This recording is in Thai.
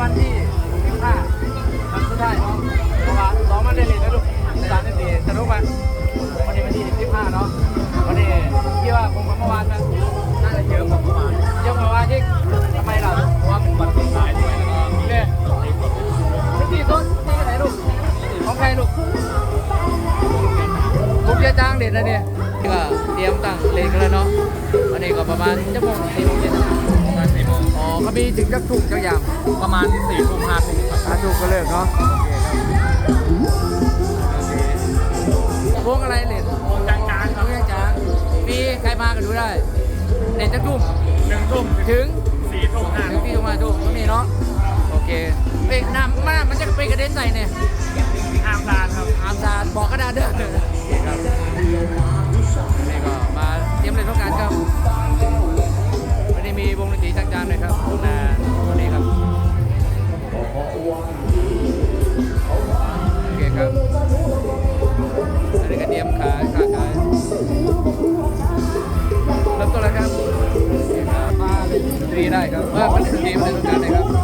วันที่สิบห้าวันสุดท้ายเนาะเพราะว่าซ้อมมาเรื่อยนะลูกสามสี่สนุกไหมวันนี้วันที่สิบห้าเนาะวันนี้ที่ว่าผมเมื่อวานนะน่าจะเยอะกว่าเมื่อวานเยอะกว่าเมื่อวานที่ทำไมล่ะเพราะว่าผมบัตรสุดท้ายด้วยแล้วก็เนี่ยไม่ตีต้นตีไหนลูกของใครลูกผมจะจ้างเด็ดนะเนี่ยก็เตรียมตั้งเลนกันแล้วเนาะวันนี้ก็ประมาณจะโมงสี่โมงเย็น สี่โมงอ๋อเขามีถึงจักทุ่มจักยามประมาณสี่ทุ่มห้าทุ่มครับห้าทุ่มก็เลิกเนาะโอเคครับวงอะไรเล่นจางจางควรับงยังจ้างมีใครมาก็ดูได้เล่นจักทุ่มหนึ่งทุ่มถึงสี่ทุ่มห้าถึงทุ่มที่ทุ่มมาทุ่มก็มีเนาะโอเคเอ้ยน้ำมามันจะไปกระเด็นใส่เนี่ย อันนี้ก็เตรียมขายขาขายเริ่มต้นแล้วครับโอเครับมาเป็นดนตรีได้ครับว่ามันเป็นดนตรีมันเล่นสงกราร